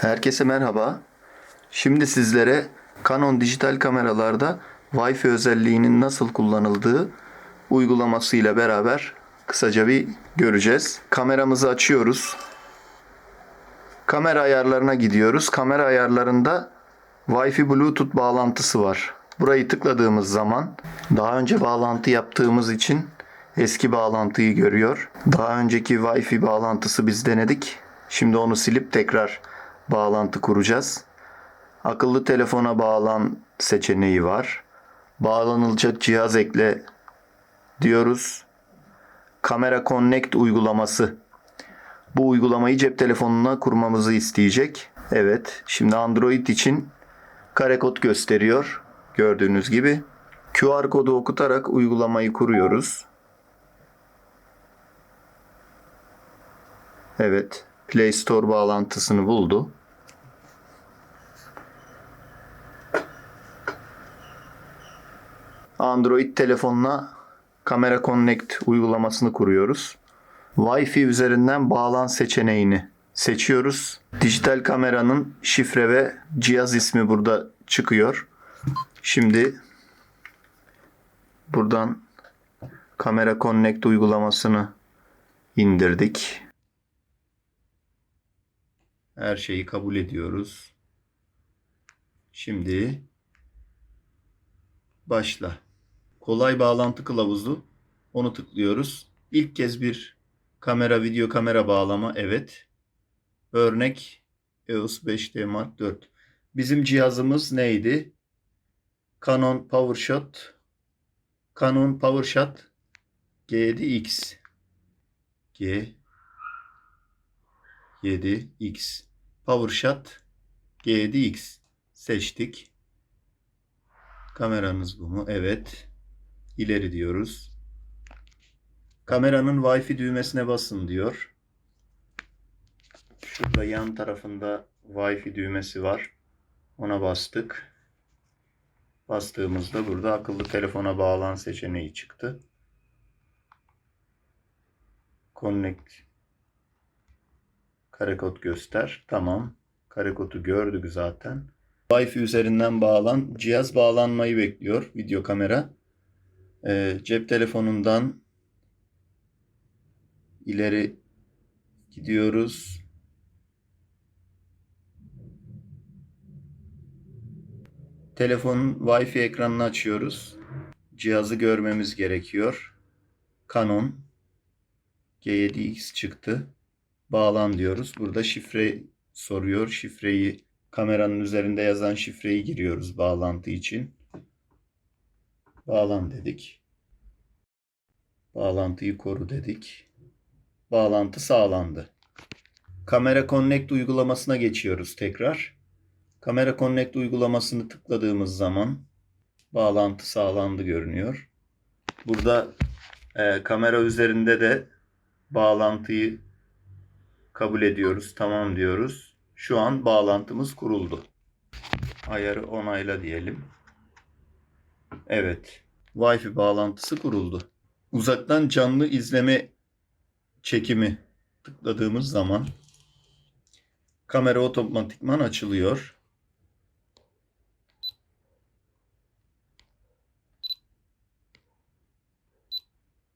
Herkese merhaba. Şimdi sizlere Canon dijital kameralarda Wi-Fi özelliğinin nasıl kullanıldığı uygulamasıyla beraber kısaca bir göreceğiz. Kameramızı açıyoruz. Kamera ayarlarına gidiyoruz. Kamera ayarlarında Wi-Fi Bluetooth bağlantısı var. Burayı tıkladığımız zaman daha önce bağlantı yaptığımız için eski bağlantıyı görüyor. Daha önceki Wi-Fi bağlantısı biz denedik. Şimdi onu silip tekrar bağlantı kuracağız. Akıllı telefona bağlan seçeneği var. Bağlanılacak cihaz ekle diyoruz. Kamera Connect uygulaması. Bu uygulamayı cep telefonuna kurmamızı isteyecek. Evet, şimdi Android için kare kod gösteriyor. Gördüğünüz gibi. QR kodu okutarak uygulamayı kuruyoruz. Evet, Play Store bağlantısını buldu. Android telefonuna Kamera Connect uygulamasını kuruyoruz. Wi-Fi üzerinden bağlan seçeneğini seçiyoruz. Dijital kameranın şifre ve cihaz ismi burada çıkıyor. Şimdi buradan Kamera Connect uygulamasını indirdik. Her şeyi kabul ediyoruz. Şimdi başla. Kolay bağlantı kılavuzu. Onu tıklıyoruz. İlk kez bir kamera, video kamera bağlama. Evet. Örnek EOS 5D Mark IV. Bizim cihazımız neydi? Canon PowerShot Canon PowerShot G7X G 7X PowerShot G7X seçtik. Kameranız bu mu? Evet. İleri diyoruz. Kameranın Wi-Fi düğmesine basın diyor. Şurada yan tarafında Wi-Fi düğmesi var. Ona bastık. Bastığımızda burada akıllı telefona bağlan seçeneği çıktı. Connect karekod göster. Tamam. Karekodu gördük zaten. Wi-Fi üzerinden bağlan. Cihaz bağlanmayı bekliyor. Video kamera. Ee, cep telefonundan ileri gidiyoruz. Telefonun Wi-Fi ekranını açıyoruz. Cihazı görmemiz gerekiyor. Canon G7X çıktı. Bağlan diyoruz. Burada şifre soruyor. Şifreyi kameranın üzerinde yazan şifreyi giriyoruz bağlantı için. Bağlan dedik. Bağlantıyı koru dedik. Bağlantı sağlandı. Kamera Connect uygulamasına geçiyoruz tekrar. Kamera Connect uygulamasını tıkladığımız zaman bağlantı sağlandı görünüyor. Burada e, kamera üzerinde de bağlantıyı kabul ediyoruz. Tamam diyoruz. Şu an bağlantımız kuruldu. Ayarı onayla diyelim. Evet. Wi-Fi bağlantısı kuruldu. Uzaktan canlı izleme çekimi tıkladığımız zaman kamera otomatikman açılıyor.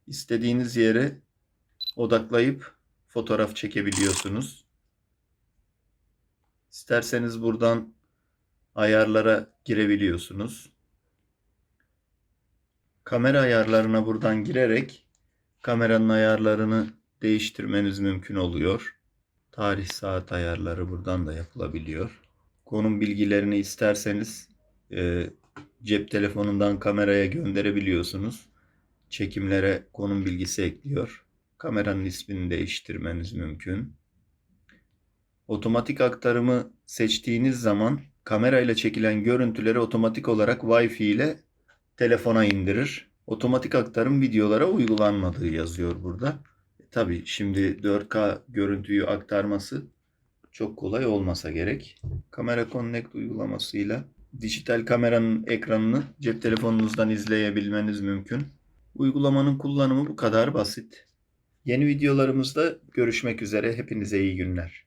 İstediğiniz yere odaklayıp fotoğraf çekebiliyorsunuz. İsterseniz buradan ayarlara girebiliyorsunuz. Kamera ayarlarına buradan girerek kameranın ayarlarını değiştirmeniz mümkün oluyor. Tarih saat ayarları buradan da yapılabiliyor. Konum bilgilerini isterseniz e, cep telefonundan kameraya gönderebiliyorsunuz. Çekimlere konum bilgisi ekliyor. Kameranın ismini değiştirmeniz mümkün. Otomatik aktarımı seçtiğiniz zaman kamerayla çekilen görüntüleri otomatik olarak Wi-Fi ile telefona indirir. Otomatik aktarım videolara uygulanmadığı yazıyor burada. E, tabii şimdi 4K görüntüyü aktarması çok kolay olmasa gerek. Kamera Connect uygulamasıyla dijital kameranın ekranını cep telefonunuzdan izleyebilmeniz mümkün. Uygulamanın kullanımı bu kadar basit. Yeni videolarımızda görüşmek üzere. Hepinize iyi günler.